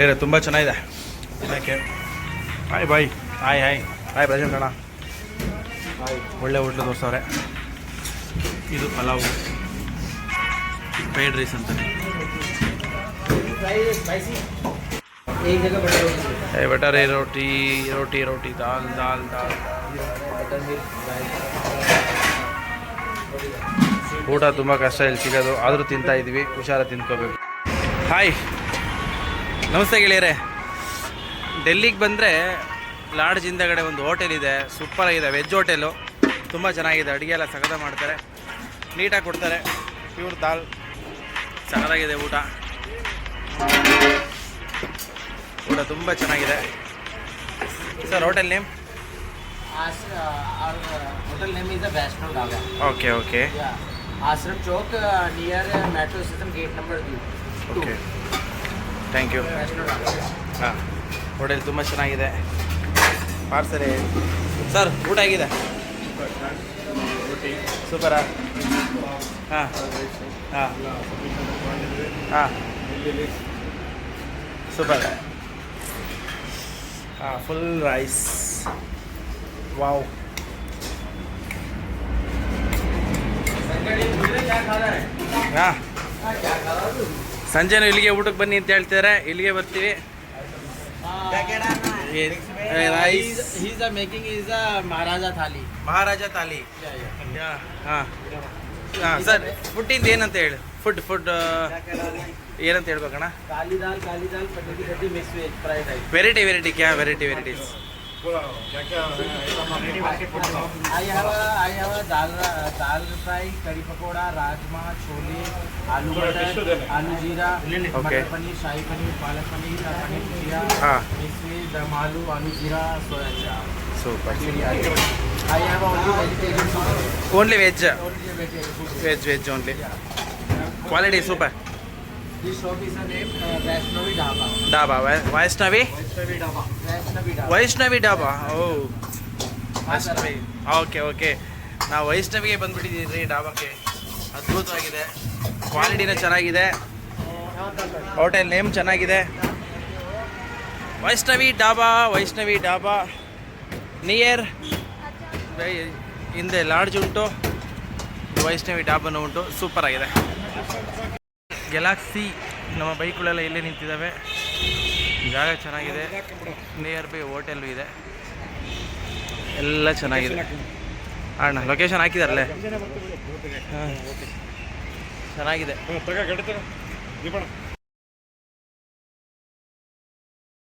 ಬೇರೆ ತುಂಬ ಚೆನ್ನಾಗಿದೆ. ತಿನ್ನೋಕ್ಕೆ hi bye hi hi hi present ಅಣ್ಣ ಹಾಯ್ ಒಳ್ಳೆ ಹೋಟ್ಲು ತೋರಿಸವ್ರೆ ಇದು ಪಲಾವು. ಫ್ರೈಡ್ ರೈಸ್ ಅಂತ ಏ ಬಟರ್ ರೋಟಿ ರೋಟಿ ರೋಟಿ ದಾಲ್ ದಾಲ್ ದಾಲ್. ಊಟ ತುಂಬ ಕಷ್ಟ ಇಲ್ಲಿ ಸಿಗೋದು. ಆದರೂ ತಿಂತಾ ಇದ್ವಿ. ಹುಷಾರ ತಿನ್ಕೋಬೇಕು ಹಾಯ್ ನಮಸ್ತೆ ಗೆಳೆಯರೆ. ಡೆಲ್ಲಿಗೆ ಬಂದರೆ ಲಾಡ್ಜ್ ಹಿಂದಗಡೆ ಒಂದು ಹೋಟೆಲ್ ಇದೆ ಸೂಪರ್ ಆಗಿದೆ ವೆಜ್ ಹೋಟೆಲು. ತುಂಬ ಚೆನ್ನಾಗಿದೆ ಅಡುಗೆ ಎಲ್ಲ ಸಗದ ಮಾಡ್ತಾರೆ. ನೀಟಾಗಿ ಕೊಡ್ತಾರೆ ಪ್ಯೂರ್ ದಾಲ್. ಚೆನ್ನಾಗಿದೆ ಊಟ. ಊಟ ತುಂಬ ಚೆನ್ನಾಗಿದೆ. Sir hotel name hotel name is Dhaba. Okay okay Ashram Chowk near metro system gate number. Okay thank you. ಹಾಂ, ಹೋಟೆಲ್ ತುಂಬ ಚೆನ್ನಾಗಿದೆ. ಪಾರ್ಸಲ್ ಸರ್, ಊಟ ಆಗಿದೆ ಸೂಪರಾ? ಹಾಂ ಹಾಂ ಹಾಂ. ಸೂಪರ್. ಹಾಂ ಫುಲ್ ರೈಸ್ ವಾವ್ ಹಾಂ. ಸಂಜೆನೂ ಇಲ್ಲಿಗೆ ಊಟಕ್ಕೆ ಬನ್ನಿ ಅಂತ ಹೇಳ್ತಿದ್ದಾರೆ ಇಲ್ಲಿಗೆ ಬರ್ತೀವಿ. ಮೇಕಿಂಗ್ ಈಸ್ ಮಹಾರಾಜ ಥಾಲಿ ಮಹಾರಾಜ ಥಾಲಿ ಹಾಂ. ಹಾಂ ಸರ್ ಫುಡ್ ಫುಡ್ಡಿಂದ ಏನಂತ ಹೇಳಿ? ಫುಡ್ ಫುಡ್ ಏನಂತ ಹೇಳ್ಬೇಕಣ್ಣ? ವೆರೈಟಿ ವೆರೈಟಿ ಕ್ಯಾ variety varieties I have a I have a dal dal fry, curry pakoda, rajma, chole, aloo butter, aloo jeera, okay. matar paneer, shahi paneer, palak paneer, paneer bhujiya, ah. इसमें दम आलू aloo jeera soya chaap super I have only vegetarian only veg veg veg only quality super This shop is a name uh, Vaishnavi Dhaba. Dhaba Vaishnavi Vaishnavi? Dhaba. Vaishnavi Dhaba. Vaishnavi Dhaba O Vaishnavi. Okay okay ನಾವು ವೈಷ್ಣವಿಗೆ ಬಂದ್ಬಿಟ್ಟಿದ್ದೀವಿ ರೀ ಡಾಬಾಕ್ಕೆ ಅದ್ಭುತವಾಗಿದೆ ಕ್ವಾಲಿಟಿನ ಚೆನ್ನಾಗಿದೆ. Hotel name ಚೆನ್ನಾಗಿದೆ. Vaishnavi dhaba Vaishnavi dhaba near ಹಿಂದೆ lodge ಉಂಟು. ವೈಷ್ಣವಿ ಡಾಬಾನು ಉಂಟು. Super ಆಗಿದೆ. ಗೆಲಾಕ್ಸಿ ನಮ್ಮ ಬೈಕ್ಗಳೆಲ್ಲ ಇಲ್ಲೇ ನಿಂತಿದ್ದಾವೆ. ಜಾಗ ಚೆನ್ನಾಗಿದೆ. ನಿಯರ್ ಬೈ ಹೋಟೆಲ್ಲು ಇದೆ. ಎಲ್ಲ ಚೆನ್ನಾಗಿದೆ. ಅಣ್ಣ ಲೊಕೇಶನ್ ಹಾಕಿದಾರಲ್ಲೇ? ಹಾಂ. ಚೆನ್ನಾಗಿದೆ.